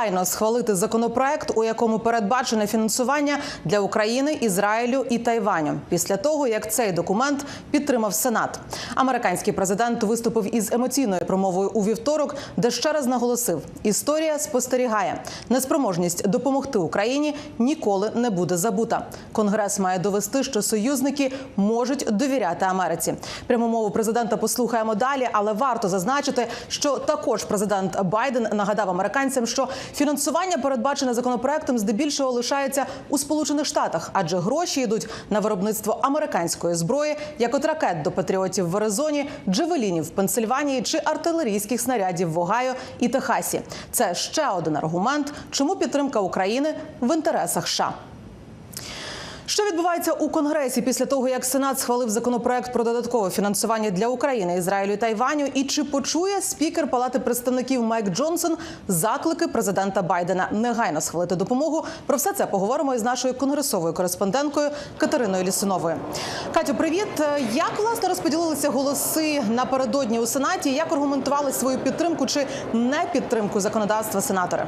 негайно схвалити законопроект, у якому передбачене фінансування для України, Ізраїлю і Тайваню. Після того як цей документ підтримав Сенат. Американський президент виступив із емоційною промовою у вівторок, де ще раз наголосив: історія спостерігає неспроможність допомогти Україні ніколи не буде забута. Конгрес має довести, що союзники можуть довіряти Америці. Пряму мову президента послухаємо далі, але варто зазначити, що також президент Байден нагадав американцям, що фінансування передбачене законопроектом здебільшого лишається у Сполучених Штатах, адже гроші йдуть на виробництво американської зброї, як от ракет до патріотів в Аризоні, джевелінів в Пенсильванії чи артилерійських снарядів в Огайо і Техасі. Це ще один аргумент, чому підтримка України в інтересах США. Що відбувається у Конгресі після того, як Сенат схвалив законопроект про додаткове фінансування для України, Ізраїлю і Тайваню? І чи почує спікер Палати представників Майк Джонсон заклики президента Байдена негайно схвалити допомогу? Про все це поговоримо із нашою конгресовою кореспонденткою Катериною Лісуновою. Катю, привіт! Як власне розподілилися голоси напередодні у Сенаті? Як аргументували свою підтримку чи не підтримку законодавства сенатори?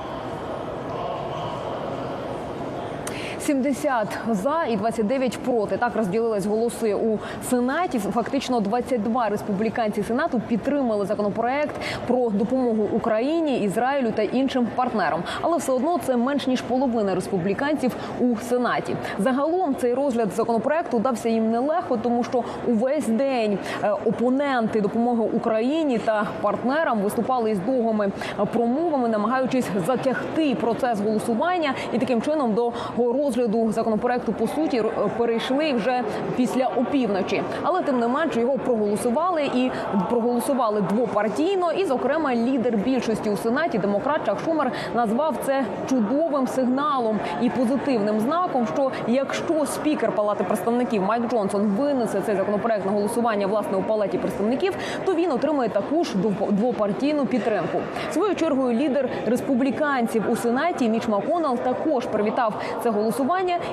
70 за і 29 проти. Так розділились голоси у сенаті. Фактично 22 республіканці сенату підтримали законопроект про допомогу Україні, Ізраїлю та іншим партнерам. Але все одно це менш ніж половина республіканців у сенаті. Загалом цей розгляд законопроекту дався їм нелегко, тому що увесь день е, опоненти допомоги Україні та партнерам виступали із довгими е, промовами, намагаючись затягти процес голосування і таким чином до розгляду законопроекту по суті перейшли вже після опівночі. Але тим не менше його проголосували і проголосували двопартійно. І, зокрема, лідер більшості у сенаті, демократ Чак Шумер, назвав це чудовим сигналом і позитивним знаком. Що якщо спікер Палати представників Майк Джонсон винесе цей законопроект на голосування власне у палаті представників, то він отримає таку ж двопартійну підтримку. Своєю чергою лідер республіканців у сенаті Міч Маконал також привітав це голосування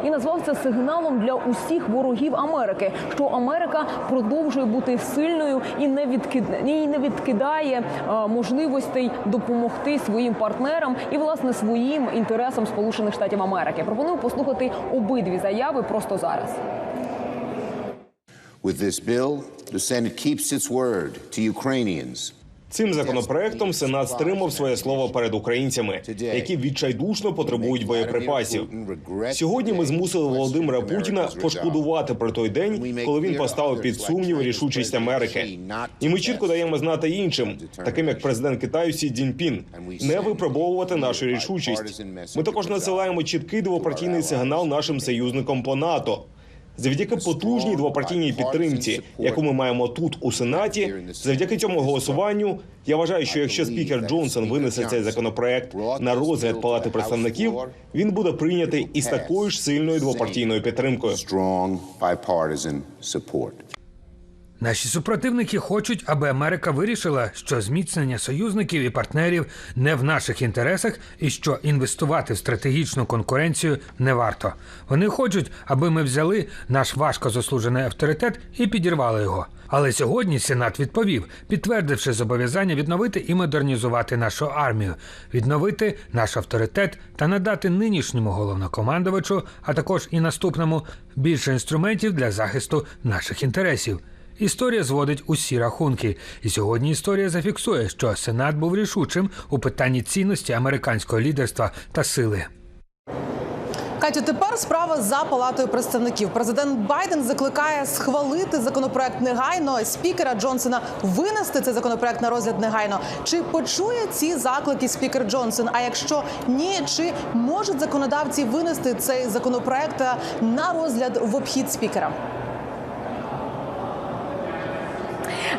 і назвав це сигналом для усіх ворогів Америки, що Америка продовжує бути сильною і не відкидає, і не відкидає е, можливостей допомогти своїм партнерам і власне своїм інтересам Сполучених Штатів Америки. Пропоную послухати обидві заяви просто зараз. With this bill, the Senate keeps its word to Ukrainians. Цим законопроектом Сенат стримав своє слово перед українцями, які відчайдушно потребують боєприпасів. Сьогодні ми змусили Володимира Путіна пошкодувати про той день, коли він поставив під сумнів рішучість Америки. І ми чітко даємо знати іншим, таким як президент Китаю Сі Цзіньпін, не випробовувати нашу рішучість. Ми також насилаємо чіткий двопартійний сигнал нашим союзникам по НАТО. Завдяки потужній двопартійній підтримці, яку ми маємо тут у сенаті, завдяки цьому голосуванню, я вважаю, що якщо спікер Джонсон винесе цей законопроект на розгляд палати представників, він буде прийнятий із такою ж сильною двопартійною підтримкою. Наші супротивники хочуть, аби Америка вирішила, що зміцнення союзників і партнерів не в наших інтересах, і що інвестувати в стратегічну конкуренцію не варто. Вони хочуть, аби ми взяли наш важко заслужений авторитет і підірвали його. Але сьогодні Сенат відповів, підтвердивши зобов'язання відновити і модернізувати нашу армію, відновити наш авторитет та надати нинішньому головнокомандувачу, а також і наступному більше інструментів для захисту наших інтересів. Історія зводить усі рахунки, і сьогодні історія зафіксує, що Сенат був рішучим у питанні цінності американського лідерства та сили. Катю, тепер справа за палатою представників. Президент Байден закликає схвалити законопроект негайно. Спікера Джонсона винести цей законопроект на розгляд негайно. Чи почує ці заклики спікер Джонсон? А якщо ні, чи можуть законодавці винести цей законопроект на розгляд в обхід спікера?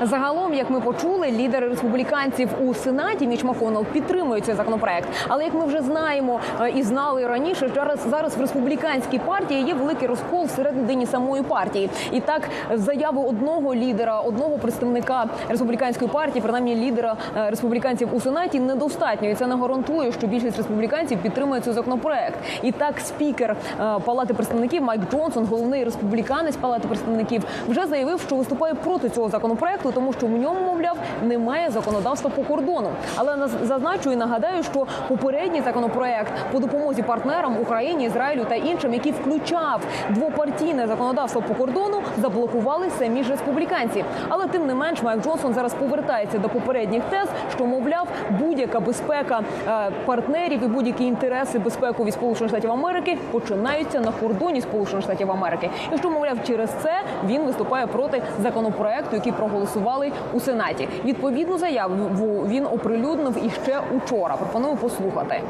Загалом, як ми почули, лідери республіканців у сенаті Міч Маконел підтримують цей законопроект. Але як ми вже знаємо е, і знали раніше, зараз зараз в республіканській партії є великий розкол всередині самої партії. І так, заяви одного лідера, одного представника республіканської партії, принаймні лідера е, республіканців у сенаті, недостатньо. І це не гарантує, що більшість республіканців підтримує цей законопроект. І так, спікер е, палати представників Майк Джонсон, головний республіканець палати представників, вже заявив, що виступає проти цього законопроекту сенату, тому що в ньому, мовляв, немає законодавства по кордону. Але зазначу і нагадаю, що попередній законопроект по допомозі партнерам Україні, Ізраїлю та іншим, який включав двопартійне законодавство по кордону, заблокували самі ж республіканці. Але тим не менш, Майк Джонсон зараз повертається до попередніх тез, що мовляв будь-яка безпека е, партнерів і будь-які інтереси безпекові Сполучених Штатів Америки починаються на кордоні Сполучених Штатів Америки. І що мовляв, через це він виступає проти законопроекту, який проголосували у сенаті. Відповідну заяву він оприлюднив іще учора. Пропоную послухати.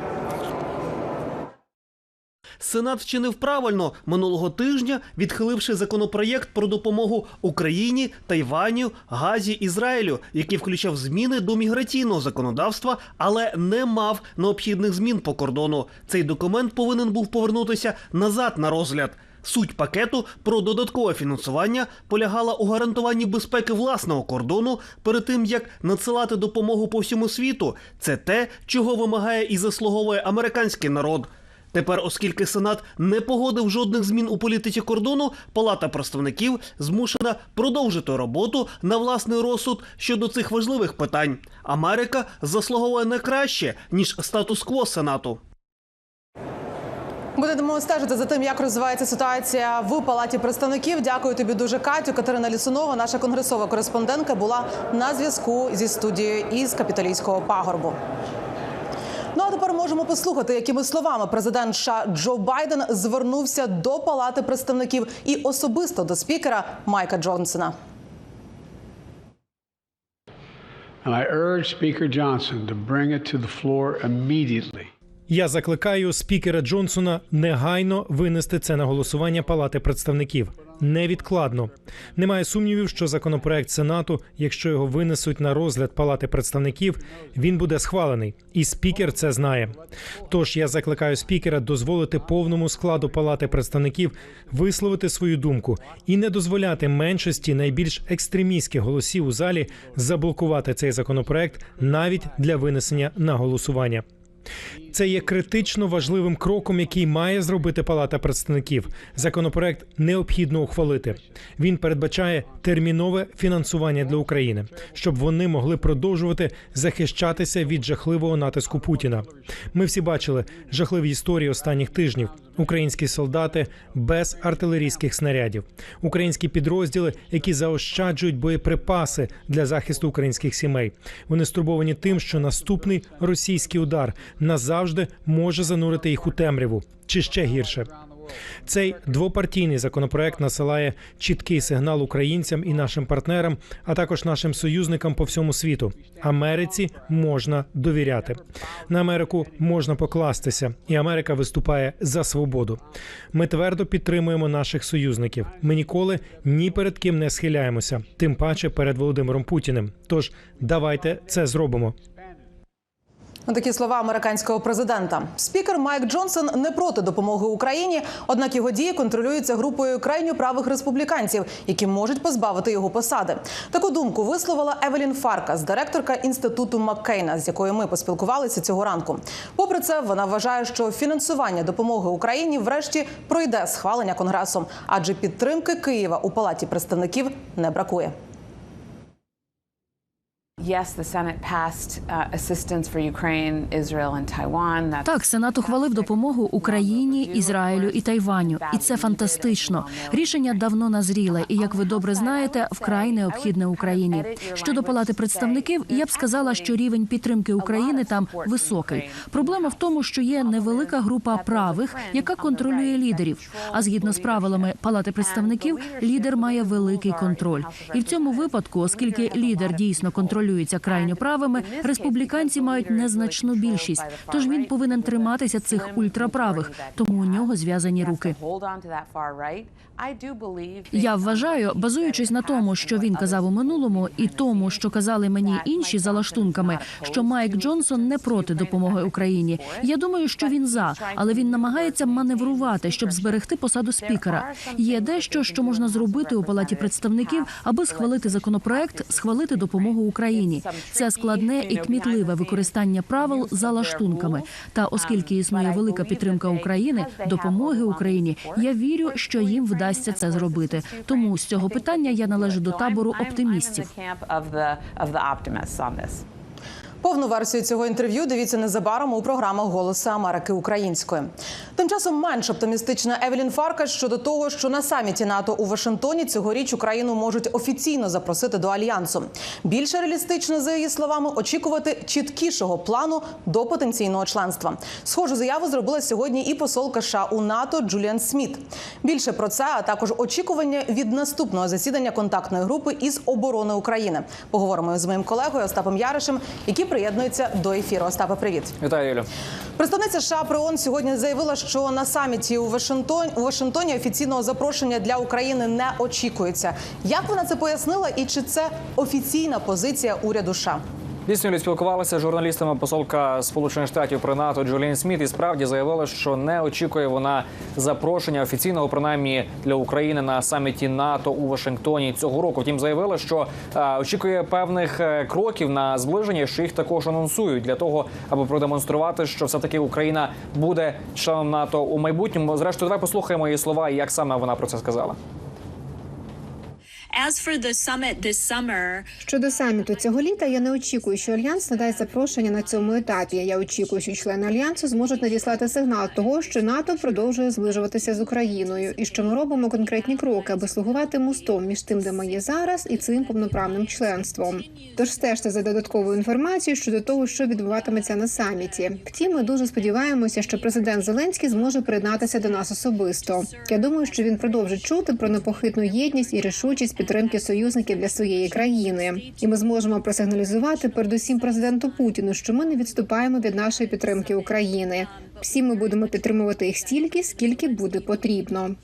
Сенат вчинив правильно минулого тижня, відхиливши законопроєкт про допомогу Україні, Тайваню, Газі, Ізраїлю, який включав зміни до міграційного законодавства, але не мав необхідних змін по кордону. Цей документ повинен був повернутися назад на розгляд. Суть пакету про додаткове фінансування полягала у гарантуванні безпеки власного кордону перед тим, як надсилати допомогу по всьому світу. Це те, чого вимагає і заслуговує американський народ. Тепер, оскільки Сенат не погодив жодних змін у політиці кордону, Палата представників змушена продовжити роботу на власний розсуд щодо цих важливих питань. Америка заслуговує не краще ніж статус-кво Сенату. Будемо стежити за тим, як розвивається ситуація в палаті представників. Дякую тобі дуже, Катю. Катерина Лісунова, наша конгресова кореспондентка, була на зв'язку зі студією із капіталійського пагорбу. Ну а тепер можемо послухати, якими словами президент США Джо Байден звернувся до палати представників і особисто до спікера Майка Джонсона. And I urge Speaker Johnson to bring it to the floor immediately. Я закликаю спікера Джонсона негайно винести це на голосування Палати представників невідкладно. Немає сумнівів, що законопроект Сенату, якщо його винесуть на розгляд Палати представників, він буде схвалений, і спікер це знає. Тож я закликаю спікера дозволити повному складу Палати представників висловити свою думку і не дозволяти меншості найбільш екстремістських голосів у залі заблокувати цей законопроект навіть для винесення на голосування. Це є критично важливим кроком, який має зробити Палата представників. Законопроект необхідно ухвалити. Він передбачає термінове фінансування для України, щоб вони могли продовжувати захищатися від жахливого натиску Путіна. Ми всі бачили жахливі історії останніх тижнів. Українські солдати без артилерійських снарядів, українські підрозділи, які заощаджують боєприпаси для захисту українських сімей. Вони стурбовані тим, що наступний російський удар назавжди може занурити їх у темряву чи ще гірше. Цей двопартійний законопроект насилає чіткий сигнал українцям і нашим партнерам, а також нашим союзникам по всьому світу. Америці можна довіряти. На Америку можна покластися, і Америка виступає за свободу. Ми твердо підтримуємо наших союзників. Ми ніколи ні перед ким не схиляємося, тим паче перед Володимиром Путіним. Тож давайте це зробимо. Такі слова американського президента. Спікер Майк Джонсон не проти допомоги Україні, однак його дії контролюються групою крайньо правих республіканців, які можуть позбавити його посади. Таку думку висловила Евелін Фаркас, директорка інституту Маккейна, з якою ми поспілкувалися цього ранку. Попри це, вона вважає, що фінансування допомоги Україні врешті пройде схвалення конгресом, адже підтримки Києва у палаті представників не бракує. Так, Сенат ухвалив допомогу Україні, Ізраїлю і Тайваню, і це фантастично. Рішення давно назріле, і як ви добре знаєте, вкрай необхідне Україні. Щодо палати представників, я б сказала, що рівень підтримки України там високий. Проблема в тому, що є невелика група правих, яка контролює лідерів. А згідно з правилами палати представників, лідер має великий контроль. І в цьому випадку, оскільки лідер дійсно контролюється крайньо правими, республіканці мають незначну більшість. Тож він повинен триматися цих ультраправих, тому у нього зв'язані руки. Я вважаю, базуючись на тому, що він казав у минулому, і тому, що казали мені інші за лаштунками, що Майк Джонсон не проти допомоги Україні. Я думаю, що він за, але він намагається маневрувати, щоб зберегти посаду спікера. Є дещо, що можна зробити у палаті представників, аби схвалити законопроект, схвалити допомогу Україні. Україні. Це складне і кмітливе використання правил за лаштунками. Та оскільки існує велика підтримка України, допомоги Україні, я вірю, що їм вдасться це зробити. Тому з цього питання я належу до табору оптимістів. Повну версію цього інтерв'ю дивіться незабаром у програмах Голоса Америки української. Тим часом менш оптимістична Евелін Фаркаш щодо того, що на саміті НАТО у Вашингтоні цьогоріч Україну можуть офіційно запросити до альянсу. Більше реалістично, за її словами, очікувати чіткішого плану до потенційного членства. Схожу заяву зробила сьогодні і посолка США у НАТО Джуліан Сміт. Більше про це, а також очікування від наступного засідання контактної групи із оборони України. Поговоримо з моїм колегою Остапом Яришем, який приєднується до ефіру. Остапа, привіт. Вітаю, Юлю. Представниця США при ООН сьогодні заявила, що на саміті у Вашингтоні у Вашингтоні офіційного запрошення для України не очікується. Як вона це пояснила, і чи це офіційна позиція уряду США? Дійсно, Юлі, спілкувалася з журналістами посолка Сполучених Штатів при НАТО Джуліан Сміт і справді заявила, що не очікує вона запрошення офіційного принаймні для України на саміті НАТО у Вашингтоні цього року. Втім, заявила, що е, очікує певних е, кроків на зближення, що їх також анонсують для того, аби продемонструвати, що все таки Україна буде членом НАТО у майбутньому. Зрештою, давай послухаємо її слова і як саме вона про це сказала. Щодо саміту цього літа, я не очікую, що альянс надасть запрошення на цьому етапі. Я очікую, що члени альянсу зможуть надіслати сигнал того, що НАТО продовжує зближуватися з Україною, і що ми робимо конкретні кроки, аби слугувати мостом між тим, де ми є зараз, і цим повноправним членством. Тож стежте за додатковою інформацією щодо того, що відбуватиметься на саміті. Втім, ми дуже сподіваємося, що президент Зеленський зможе приєднатися до нас особисто. Я думаю, що він продовжить чути про непохитну єдність і рішучість підтримки союзників для своєї країни, і ми зможемо просигналізувати передусім президенту Путіну, що ми не відступаємо від нашої підтримки України. Всі ми будемо підтримувати їх стільки, скільки буде потрібно.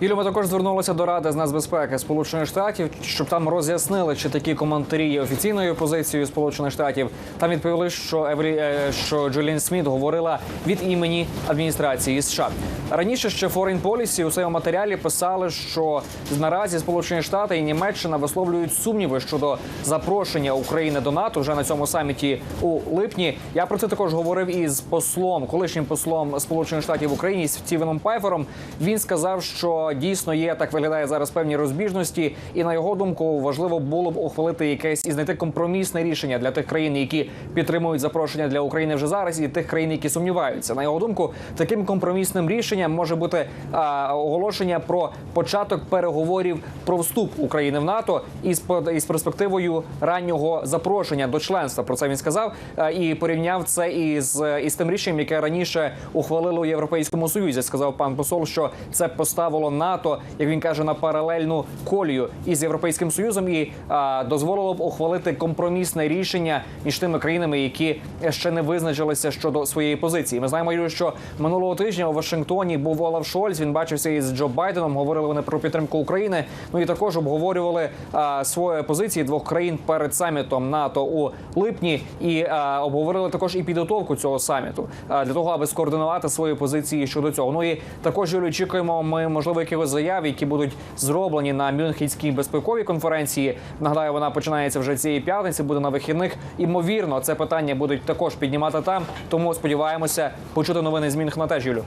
Юлю, ми також звернулися до Ради з нацбезпеки Сполучених Штатів, щоб там роз'яснили, чи такі коментарі є офіційною позицією Сполучених Штатів. Там відповіли, що Евелі е, що Джулін Сміт говорила від імені адміністрації США. Раніше ще Foreign Policy у своєму матеріалі писали, що наразі Сполучені Штати і Німеччина висловлюють сумніви щодо запрошення України до НАТО вже на цьому саміті у липні. Я про це також говорив із послом, колишнім послом Сполучених Штатів в Україні Стівеном Пайфером. Він сказав, що дійсно є так виглядає зараз певні розбіжності, і на його думку важливо було б ухвалити якесь і знайти компромісне рішення для тих країн, які підтримують запрошення для України вже зараз, і тих країн, які сумніваються. На його думку, таким компромісним рішенням може бути а, оголошення про початок переговорів про вступ України в НАТО із із перспективою раннього запрошення до членства. Про це він сказав а, і порівняв це із, із тим рішенням, яке раніше ухвалили у Європейському Союзі. Сказав пан посол, що це поставило НАТО, як він каже, на паралельну колію із європейським союзом і а, дозволило б ухвалити компромісне рішення між тими країнами, які ще не визначилися щодо своєї позиції. Ми знаємо, Юрію, що минулого тижня у Вашингтоні був Олаф Шольц. Він бачився із Джо Байденом. Говорили вони про підтримку України. Ну і також обговорювали а, свої позиції двох країн перед самітом НАТО у липні, і а, обговорили також і підготовку цього саміту а, для того, аби скоординувати свої позиції щодо цього. Ну і також Юлю, очікуємо ми можливо якихось заяв, які будуть зроблені на Мюнхенській безпековій конференції. Нагадаю, вона починається вже цієї п'ятниці, буде на вихідних. Імовірно, це питання будуть також піднімати там. Тому сподіваємося почути новини з Мюнхена теж, Юлю.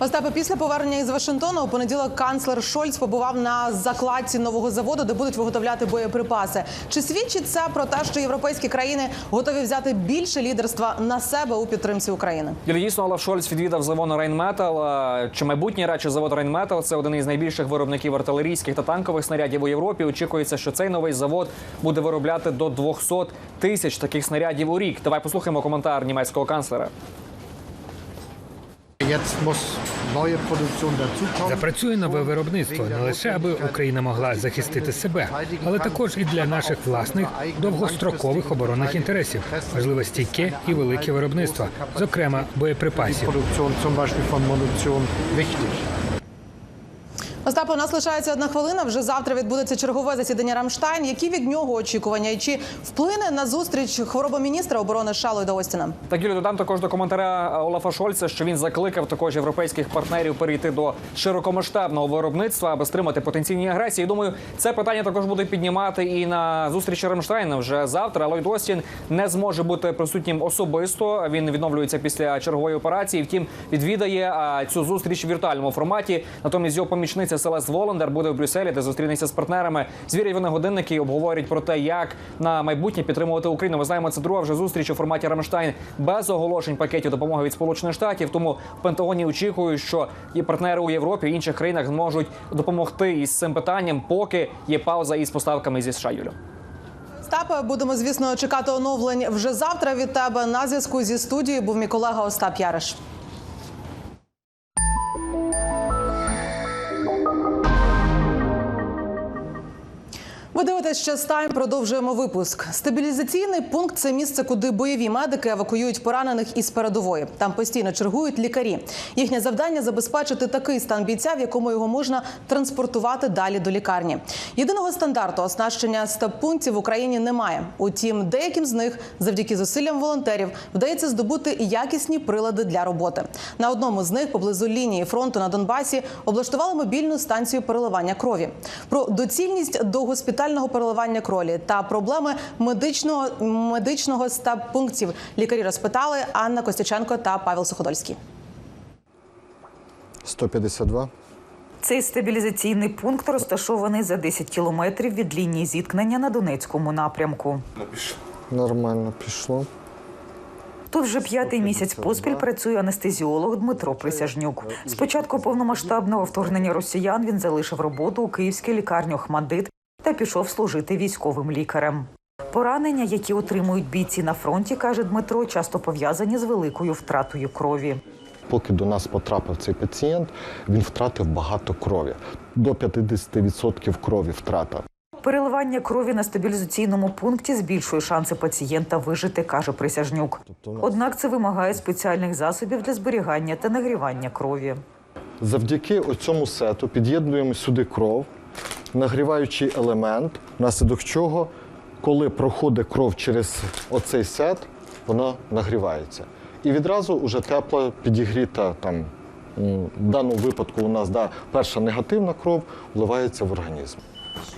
Остапе, після повернення із Вашингтона у понеділок канцлер Шольц побував на закладці нового заводу, де будуть виготовляти боєприпаси. Чи свідчить це про те, що європейські країни готові взяти більше лідерства на себе у підтримці України? Дійсно, Олаф Шольц відвідав завод Рейнметал. Чи майбутній радше завод Рейнметал це один із найбільших виробників артилерійських та танкових снарядів у Європі. Очікується, що цей новий завод буде виробляти до 200 тисяч таких снарядів у рік. Давай послухаємо коментар німецького канцлера. Запрацює нове виробництво не лише аби Україна могла захистити себе, але також і для наших власних довгострокових оборонних інтересів. Важливе стійке і велике виробництво, зокрема боєприпасів. Остапе, у нас лишається одна хвилина. Вже завтра відбудеться чергове засідання Рамштайн. Які від нього очікування? І чи вплине на зустріч хвороба міністра оборони США Ллойда Остіна? Так, Юлі, додам також до коментаря Олафа Шольца, що він закликав також європейських партнерів перейти до широкомасштабного виробництва, аби стримати потенційні агресії. Думаю, це питання також буде піднімати і на зустрічі Рамштайна вже завтра. Ллойд Остін не зможе бути присутнім особисто. Він відновлюється після чергової операції. Втім, відвідає цю зустріч в віртуальному форматі. Натомість його помічниця Селест Воландер буде в Брюсселі, де зустрінеться з партнерами. Звірять вони годинники і обговорять про те, як на майбутнє підтримувати Україну. Ми знаємо, це друга вже зустріч у форматі Рамштайн без оголошень пакетів допомоги від Сполучених Штатів. Тому в Пентагоні очікують, що і партнери у Європі і інших країнах зможуть допомогти із цим питанням, поки є пауза із поставками зі США. Юлю. Остапе, будемо звісно чекати оновлень вже завтра від тебе. На зв'язку зі студією був мій колега Остап Яриш. Ви дивитесь «Час Тайм», Продовжуємо випуск. Стабілізаційний пункт це місце, куди бойові медики евакуюють поранених із передової. Там постійно чергують лікарі. Їхнє завдання забезпечити такий стан бійця, в якому його можна транспортувати далі до лікарні. Єдиного стандарту оснащення стаб-пунктів в Україні немає. Утім, деяким з них, завдяки зусиллям волонтерів, вдається здобути якісні прилади для роботи. На одному з них поблизу лінії фронту на Донбасі облаштували мобільну станцію переливання крові. Про доцільність до госпітального переливання крові та проблеми медичного медичного стаб-пунктів лікарі розпитали Анна Костяченко та Павел Суходольський. 152. Цей стабілізаційний пункт розташований за 10 кілометрів від лінії зіткнення на Донецькому напрямку. Нормально пішло. Тут вже п'ятий місяць поспіль працює анестезіолог Дмитро Присяжнюк. З початку повномасштабного вторгнення росіян він залишив роботу у київській лікарні Охмадит та пішов служити військовим лікарем. Поранення, які отримують бійці на фронті, каже Дмитро, часто пов'язані з великою втратою крові. Поки до нас потрапив цей пацієнт, він втратив багато крові. До 50% крові втрата. Переливання крові на стабілізаційному пункті збільшує шанси пацієнта вижити, каже Присяжнюк. Однак це вимагає спеціальних засобів для зберігання та нагрівання крові. Завдяки цьому сету під'єднуємо сюди кров, нагріваючий елемент, внаслідок чого, коли проходить кров через оцей сет, вона нагрівається. І відразу вже тепла, підігріта там. В даному випадку у нас да, перша негативна кров вливається в організм.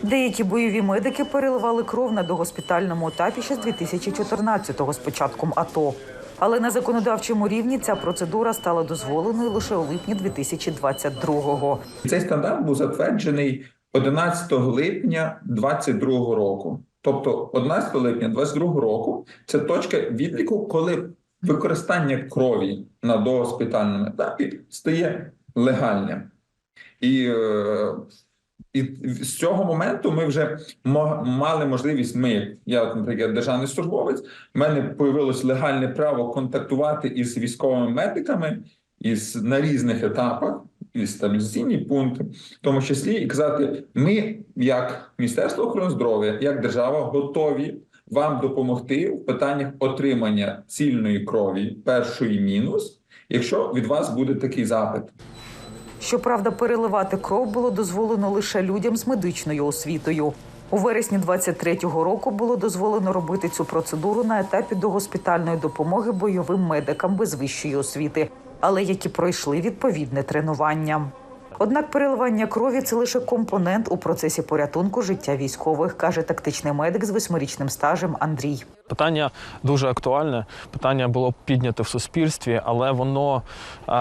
Деякі бойові медики переливали кров на догоспітальному етапі ще з 2014-го з початком АТО. Але на законодавчому рівні ця процедура стала дозволеною лише у липні 2022-го. Цей стандарт був затверджений 11 липня 2022 року. Тобто 11 липня 2022 року це точка відліку, коли використання крові на догоспітальному етапі стає легальним. І, е, і з цього моменту ми вже мали можливість. Ми, я, наприклад, державний службовець, в мене появилось легальне право контактувати із військовими медиками із на різних етапах, і стабілізаційні пункти, в тому числі і казати: ми, як Міністерство охорони здоров'я, як держава, готові вам допомогти в питаннях отримання цільної крові першої мінус, якщо від вас буде такий запит. Щоправда, переливати кров було дозволено лише людям з медичною освітою. У вересні 23-го року було дозволено робити цю процедуру на етапі догоспітальної допомоги бойовим медикам без вищої освіти, але які пройшли відповідне тренування. Однак переливання крові це лише компонент у процесі порятунку життя військових, каже тактичний медик з восьмирічним стажем Андрій. Питання дуже актуальне. Питання було піднято в суспільстві, але воно е,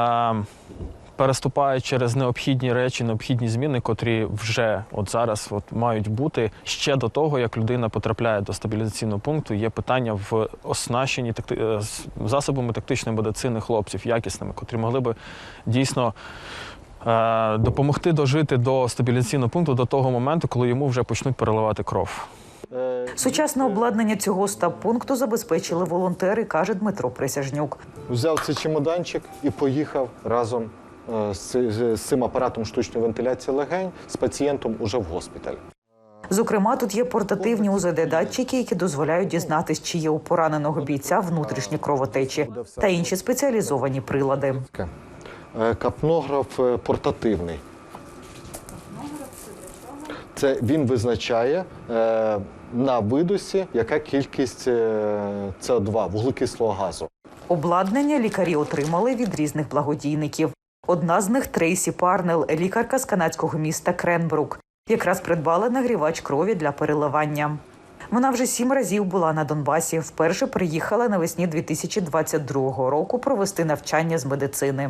переступає через необхідні речі, необхідні зміни, котрі вже от зараз от мають бути ще до того, як людина потрапляє до стабілізаційного пункту. Є питання в оснащенні такти... е, засобами тактичної медицини хлопців, якісними, котрі могли би дійсно. е, Допомогти дожити до стабілізаційного пункту до того моменту, коли йому вже почнуть переливати кров. Сучасне обладнання цього стаб-пункту забезпечили волонтери, каже Дмитро Присяжнюк. Взяв цей чемоданчик і поїхав разом з, з- цим апаратом штучної вентиляції легень з пацієнтом уже в госпіталь. Зокрема, тут є портативні УЗД-датчики, які дозволяють дізнатись, чи є у пораненого бійця внутрішні кровотечі та інші спеціалізовані прилади. Е, Капнограф е, портативний. Це він визначає е, на видосі, яка кількість е, СО2, вуглекислого газу. Обладнання лікарі отримали від різних благодійників. Одна з них Трейсі Парнел, лікарка з канадського міста Кренбрук, якраз придбала нагрівач крові для переливання. Вона вже сім разів була на Донбасі. Вперше приїхала навесні 2022 року провести навчання з медицини.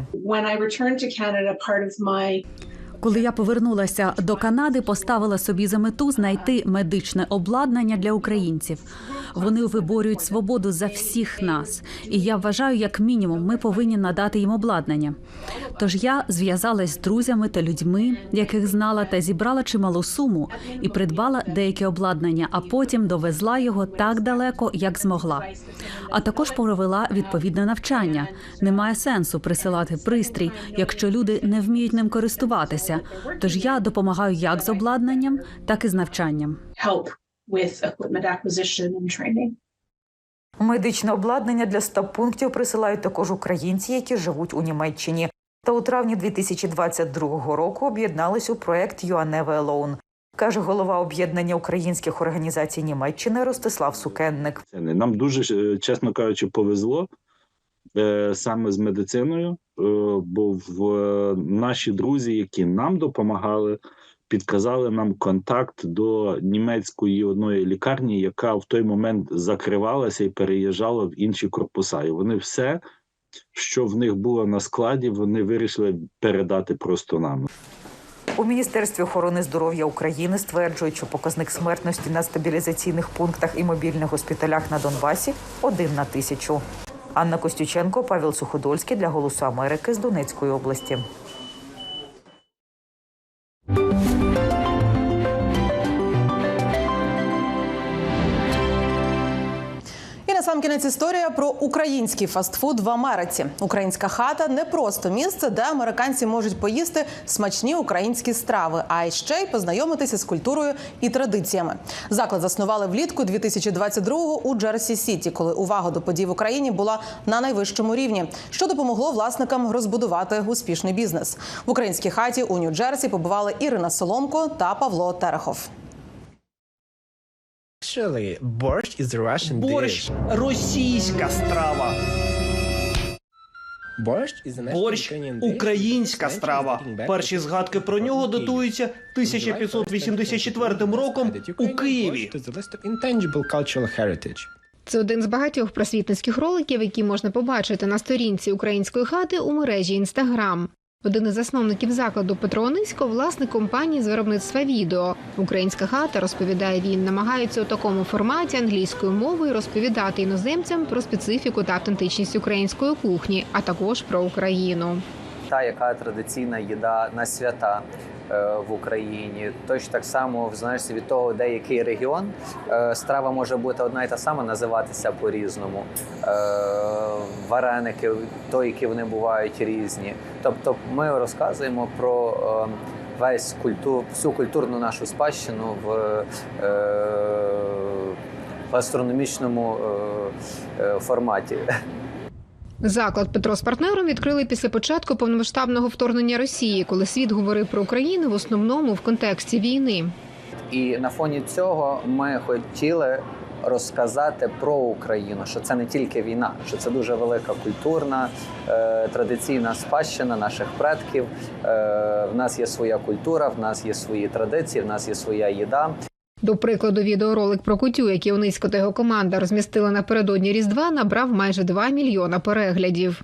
Коли я повернулася до Канади, поставила собі за мету знайти медичне обладнання для українців. Вони виборюють свободу за всіх нас, і я вважаю, як мінімум, ми повинні надати їм обладнання. Тож я зв'язалась з друзями та людьми, яких знала, та зібрала чималу суму і придбала деяке обладнання, а потім довезла його так далеко, як змогла. А також провела відповідне навчання. Немає сенсу присилати пристрій, якщо люди не вміють ним користуватися. Тож я допомагаю як з обладнанням, так і з навчанням. Медичне обладнання для 100 пунктів присилають також українці, які живуть у Німеччині. Та у травні 2022 року об'єднались у проект «You are alone», каже голова об'єднання українських організацій Німеччини Ростислав Сукенник. Нам дуже е, чесно кажучи, повезло саме з медициною, е, бо в е, наші друзі, які нам допомагали, підказали нам контакт до німецької одної лікарні, яка в той момент закривалася і переїжджала в інші корпуса. І вони все, що в них було на складі, вони вирішили передати просто нам. У міністерстві охорони здоров'я України стверджують, що показник смертності на стабілізаційних пунктах і мобільних госпіталях на Донбасі один на тисячу. Анна Костюченко, Павел Суходольський для Голосу Америки з Донецької області. Кінець історія про український фастфуд в Америці. Українська хата не просто місце, де американці можуть поїсти смачні українські страви, а ще й познайомитися з культурою і традиціями. Заклад заснували влітку 2022-го у Джерсі Сіті, коли увага до подій в Україні була на найвищому рівні, що допомогло власникам розбудувати успішний бізнес. В українській хаті у Нью-Джерсі побували Ірина Соломко та Павло Терехов. Actually, borscht is a Russian Борщ dish. російська страва. Borscht is a national Борщ Ukrainian dish. українська страва. Перші згадки про нього датуються 1584 роком у Києві. Це один з багатьох просвітницьких роликів, які можна побачити на сторінці української хати у мережі Інстаграм. Один із засновників закладу Петро Онисько – власник компанії з виробництва відео. Українська хата розповідає він, намагається у такому форматі англійською мовою розповідати іноземцям про специфіку та автентичність української кухні, а також про Україну. Та, яка традиційна їда на свята е, в Україні. Точно так само, в залежності від того, де який регіон, е, страва може бути одна і та сама, називатися по-різному. Е, Вареники, то, які вони бувають різні. Тобто, ми розказуємо про е, весь культур, всю культурну нашу спадщину в е, гастрономічному е, е, форматі. Заклад Петро з партнером відкрили після початку повномасштабного вторгнення Росії, коли світ говорив про Україну в основному в контексті війни. І на фоні цього ми хотіли розказати про Україну, що це не тільки війна, що це дуже велика культурна е, традиційна спадщина наших предків. Е, в нас є своя культура, в нас є свої традиції, в нас є своя їда. До прикладу, відеоролик про кутю, який Онисько та його команда розмістили напередодні Різдва, набрав майже 2 мільйона переглядів.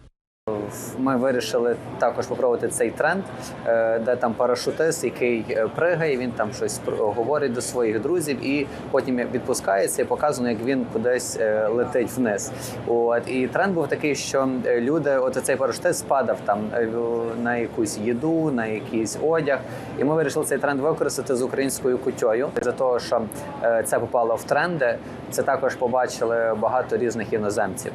Ми вирішили також попробувати цей тренд, е, де там парашутист, який е, пригає, він там щось говорить до своїх друзів, і потім відпускається і показано, як він кудись е, летить вниз. От і тренд був такий, що люди, от цей парашутист спадав там на якусь їду, на якийсь одяг. І ми вирішили цей тренд використати з українською кутьою. За того, що це попало в тренди, це також побачили багато різних іноземців.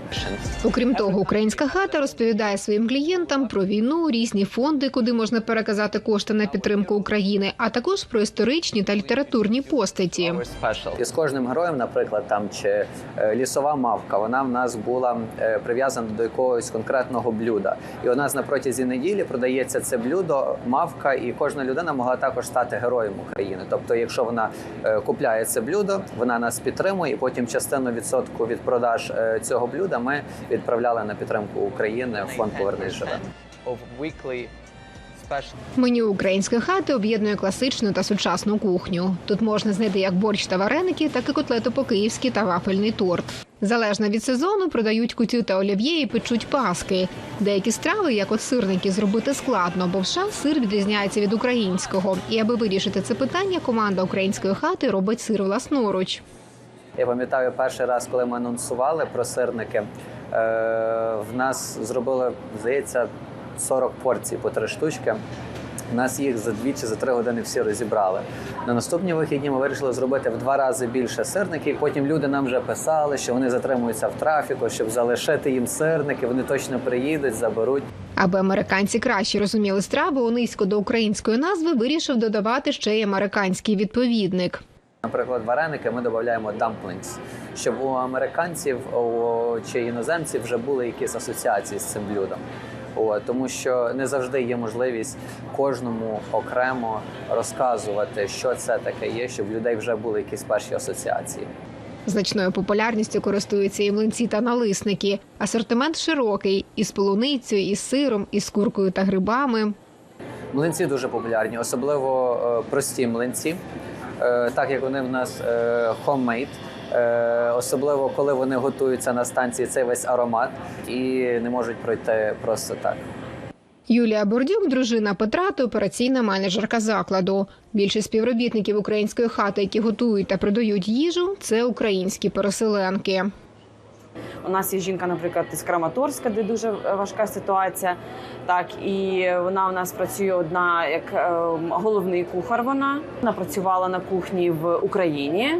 Окрім того, українська хата розповідає розповідає своїм клієнтам про війну, різні фонди, куди можна переказати кошти на підтримку України, а також про історичні та літературні постаті. І з кожним героєм, наприклад, там чи е, лісова мавка, вона в нас була е, прив'язана до якогось конкретного блюда. І у нас на протязі неділі продається це блюдо, мавка, і кожна людина могла також стати героєм України. Тобто, якщо вона е, купляє це блюдо, вона нас підтримує, і потім частину відсотку від продаж цього блюда ми відправляли на підтримку України фонд Повернись живе. Меню української хати об'єднує класичну та сучасну кухню. Тут можна знайти як борщ та вареники, так і котлету по-київськи та вафельний торт. Залежно від сезону продають кутю та олів'є і печуть паски. Деякі страви, як от сирники, зробити складно, бо в США сир відрізняється від українського. І аби вирішити це питання, команда української хати робить сир власноруч. Я пам'ятаю перший раз, коли ми анонсували про сирники. Е, в нас зробили, здається, 40 порцій по три штучки. У нас їх за дві чи за три години всі розібрали. На наступні вихідні ми вирішили зробити в два рази більше сирників. Потім люди нам вже писали, що вони затримуються в трафіку, щоб залишити їм сирники. Вони точно приїдуть, заберуть. Аби американці краще розуміли страву, у низько до української назви вирішив додавати ще й американський відповідник. Наприклад, вареники ми додаємо dumplings, щоб у американців у, чи іноземців вже були якісь асоціації з цим блюдом. О, тому що не завжди є можливість кожному окремо розказувати, що це таке є, щоб в людей вже були якісь перші асоціації. Значною популярністю користуються і млинці та налисники. Асортимент широкий із полуницею, із сиром, із куркою та грибами. Млинці дуже популярні, особливо е, прості млинці, так як вони в нас е, homemade. Е, особливо коли вони готуються на станції цей весь аромат і не можуть пройти просто так. Юлія Бордюк, дружина Петра та операційна менеджерка закладу. Більшість співробітників української хати, які готують та продають їжу, це українські переселенки. У нас є жінка, наприклад, з Краматорська, де дуже важка ситуація. Так і вона у нас працює одна як е, головний кухар. Вона вона працювала на кухні в Україні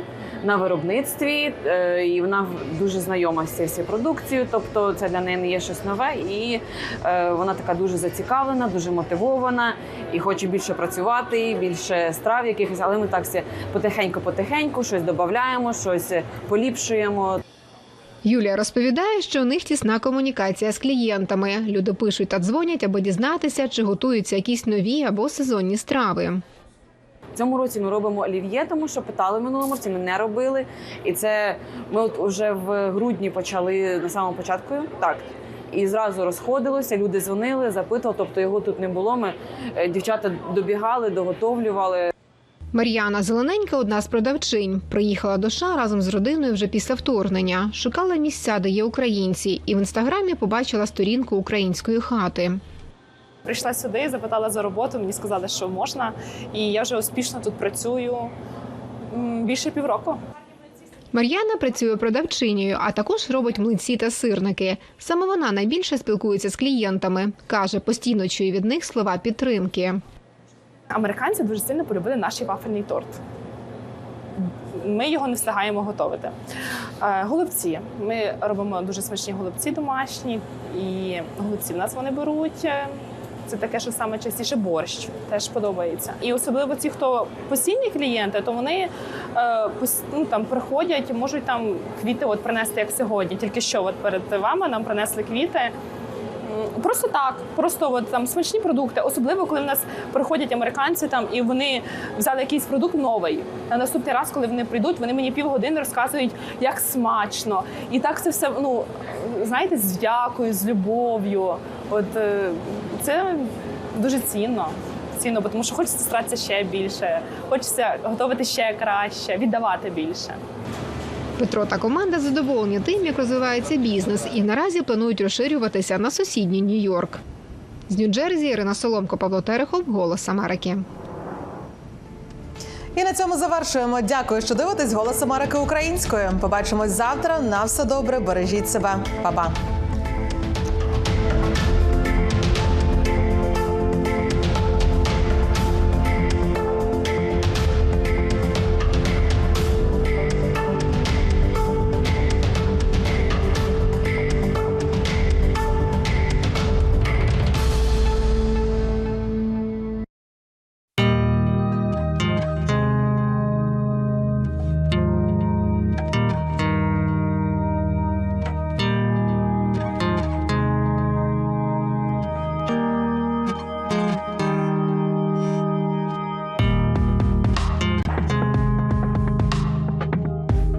на виробництві, е, і вона дуже знайома з цією продукцією. Тобто, це для неї не є щось нове, і е, вона така дуже зацікавлена, дуже мотивована і хоче більше працювати, більше страв якихось. Але ми так всі потихеньку-потихеньку щось додаємо, щось поліпшуємо. Юлія розповідає, що у них тісна комунікація з клієнтами. Люди пишуть та дзвонять, аби дізнатися, чи готуються якісь нові або сезонні страви. В цьому році ми робимо олів'є, тому що питали в минулому році, ми не робили. І це ми от уже в грудні почали на самому початку. Так. І зразу розходилося, люди дзвонили, запитували, тобто його тут не було. Ми е, дівчата добігали, доготовлювали. Мар'яна Зелененька одна з продавчинь. Приїхала до США разом з родиною вже після вторгнення. Шукала місця, де є українці, і в інстаграмі побачила сторінку української хати. Прийшла сюди, запитала за роботу. Мені сказали, що можна, і я вже успішно тут працюю більше півроку. Мар'яна працює продавчинею, а також робить млинці та сирники. Саме вона найбільше спілкується з клієнтами. каже, постійно чує від них слова підтримки. Американці дуже сильно полюбили наш вафельний торт. Ми його не встигаємо готувати. Е, Голубці. Ми робимо дуже смачні голубці домашні, і голубці в нас вони беруть. е, Це таке, що саме частіше борщ теж подобається. І особливо ті, хто постійні клієнти, то вони е, ну, там приходять, можуть там квіти от принести як сьогодні. Тільки що от перед вами нам принесли квіти. Просто так, просто от там смачні продукти, особливо коли в нас приходять американці там і вони взяли якийсь продукт новий. На наступний раз, коли вони прийдуть, вони мені півгодини розказують, як смачно. І так це все ну знаєте, з вдякою, з любов'ю. От е, це дуже цінно. Цінно, тому що хочеться старатися ще більше, хочеться готувати ще краще, віддавати більше. Петро та команда задоволені тим, як розвивається бізнес, і наразі планують розширюватися на сусідній Нью-Йорк. З Нью-Джерсі Ірина Соломко, Павло Терехов, Голос Америки. І на цьому завершуємо. Дякую, що дивитесь «Голос Америки українською. Побачимось завтра. На все добре. Бережіть себе. Па-па.